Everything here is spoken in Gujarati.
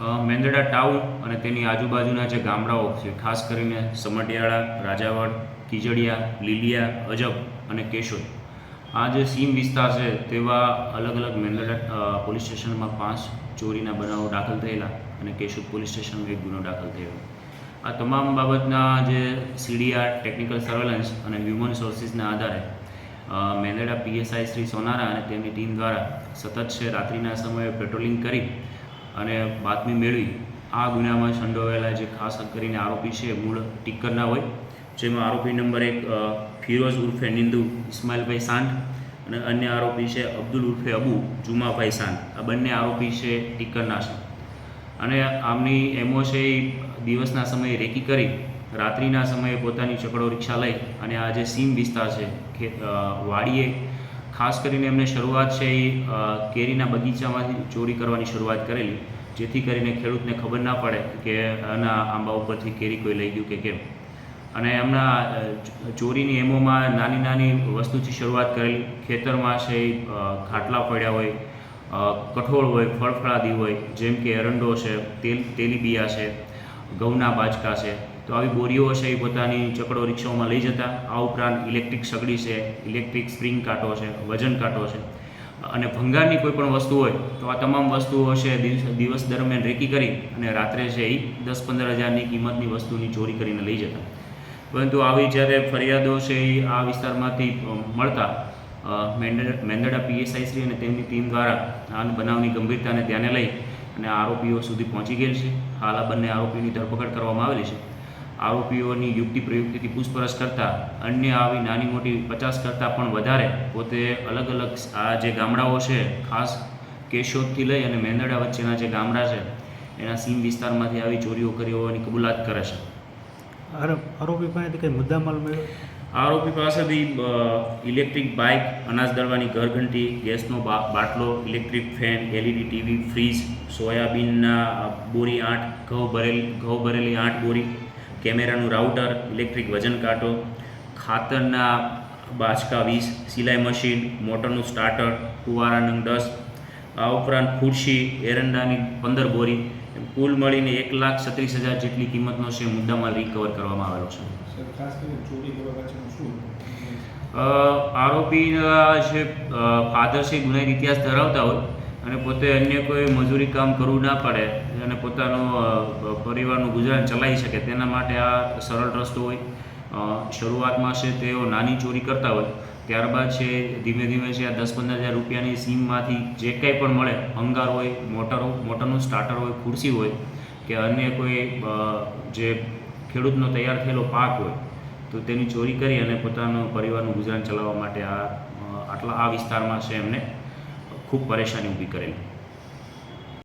અ, મેંદરડા ટાઉન અને તેની આજુબાજુના જે ગામડાઓ છે ખાસ કરીને સમઢિયાળા રાજાવડ કિજડિયા લીલિયા અજબ અને કેશોદ. આ જે સીમ વિસ્તાર છે તેવા અલગ અલગ મેંદડા પોલીસ સ્ટેશનમાં પાંચ ચોરીના બનાવો દાખલ થયેલા અને કેશોદ પોલીસ સ્ટેશનમાં એક ગુનો દાખલ થયેલો. આ તમામ બાબતના જે સીડીઆર ટેકનિકલ સર્વેલન્સ અને હ્યુમન સોર્સિસના આધારે મેંદડા પીએસઆઈ શ્રી સોનારા અને તેમની ટીમ દ્વારા સતત છે રાત્રિના સમયે પેટ્રોલિંગ કરી અને બાતમી મેળવી. આ ગુનામાં સંડોવાયેલા જે ખાસ કરીને આરોપી છે, મૂળ ટીક્કરના હોય, જેમાં આરોપી નંબર એક ફિરોઝ ઉર્ફે નિંદુ ઇસ્માઇલભાઈ સાંઠ અને અન્ય આરોપી છે, અબ્દુલ ઉર્ફે અબુ જુમાભાઈ સાંઠ આ બંને આરોપી છે ટીક્કરના છે. અને આમની એમો છે, એ દિવસના સમયે રેકી કરી, રાત્રિના સમયે પોતાની ચકડો રિક્ષા લઈ અને આ જે સીમ વિસ્તાર છે વાડીએ ખાસ કરીને એમને શરૂઆત છે એ કેરીના બગીચામાંથી ચોરી કરવાની શરૂઆત કરેલી, જેથી કરીને ખેડૂતને ખબર ના પડે કે આના આંબા ઉપરથી કેરી કોઈ લઈ ગયું કે કેમ. અને એમના ચોરીની એમોમાં નાની નાની વસ્તુથી શરૂઆત કરેલી. ખેતરમાં છે એ ખાટલા પડ્યા હોય કઠોળ હોય, ફળફળાદી હોય, જેમ કે એરંડો છે, તેલ, તેલીબિયા છે, ઘઉંના બાજકા છે તો આવી બોરીઓ છે એ પોતાની ચકડો રિક્ષાઓમાં લઈ જતા. આ ઉપરાંત ઇલેક્ટ્રિક સગડી છે, ઇલેક્ટ્રિક સ્પ્રિંગ કાંટો છે, વજન કાંટો છે. અને ભંગારની કોઈ પણ વસ્તુ હોય તો આ તમામ વસ્તુઓ છે દિવસ દરમિયાન રેકી કરી અને રાત્રે છે એ દસ પંદર હજારની કિંમતની વસ્તુની ચોરી કરીને લઈ જતા. પરંતુ આવી જ્યારે ફરિયાદો છે એ આ વિસ્તારમાંથી મળતા મેંદડા પીએસઆઈ શ્રી અને તેમની ટીમ દ્વારા આ બનાવની ગંભીરતાને ધ્યાને લઈ અને આરોપીઓ સુધી પહોંચી ગયેલ છે. હાલ આ બંને આરોપીની ધરપકડ કરવામાં આવેલી છે. આરોપીઓની યુક્તિ પ્રયુક્તિથી પૂછપરછ કરતાં અન્ય આવી નાની મોટી પચાસ કરતાં પણ વધારે પોતે અલગ અલગ આ જે ગામડાઓ છે ખાસ કેશોદથી લઈ અને મેંદરડા વચ્ચેના જે ગામડા છે એના સીમ વિસ્તારમાંથી આવી ચોરીઓ કરી હોવાની કબૂલાત કરે છે. આરો- આરોપી પાસેથી કંઈ મુદ્દામાલ મળ્યો? આરોપી પાસેથી ઇલેક્ટ્રિક બાઇક અનાજ દળવાની ઘરઘંટી ગેસનો બાટલો electric fan LED TV fridge સોયાબીનના બોરી આઠ ઘઉં ભરેલી ઘઉં ભરેલી આઠ બોરી કેમેરાનું રાઉટર ઇલેક્ટ્રિક વજન કાંટો ખાતરના બાચકા વીસ સિલાઈ મશીન મોટરનું સ્ટાર્ટર ફુવારા નંગ દસ આ ઉપરાંત ખુરશી એરંડાની પંદર બોરી કુલ મળીને એક લાખ છત્રીસ હજાર જેટલી કિંમતનો છે મુદ્દામાં રિકવર કરવામાં આવેલો છે. આરોપીના જે ફાધર છે ગુનાહિત ઇતિહાસ ધરાવતા હોય અને પોતે અન્ય કોઈ મજૂરી કામ કરવું ના પડે અને પોતાનો પરિવારનું ગુજરાન ચલાવી શકે, તેના માટે આ સરળ રસ્તો હોય. શરૂઆતમાં છે તેઓ નાની ચોરી કરતા હોય, ત્યારબાદ છે ધીમે ધીમે છે આ દસ પંદર હજાર રૂપિયાની સીમમાંથી જે કંઈ પણ મળે અંગાર હોય, મોટર મોટરનું સ્ટાર્ટર હોય, ખુરશી હોય, કે અન્ય કોઈ જે ખેડૂતનો તૈયાર થયેલો પાક હોય, તો તેની ચોરી કરી અને પોતાનો પરિવારનું ગુજરાન ચલાવવા માટે આ આટલા, આ વિસ્તારમાં છે એમને ખૂબ પરેશાની ઊભી કરેલી.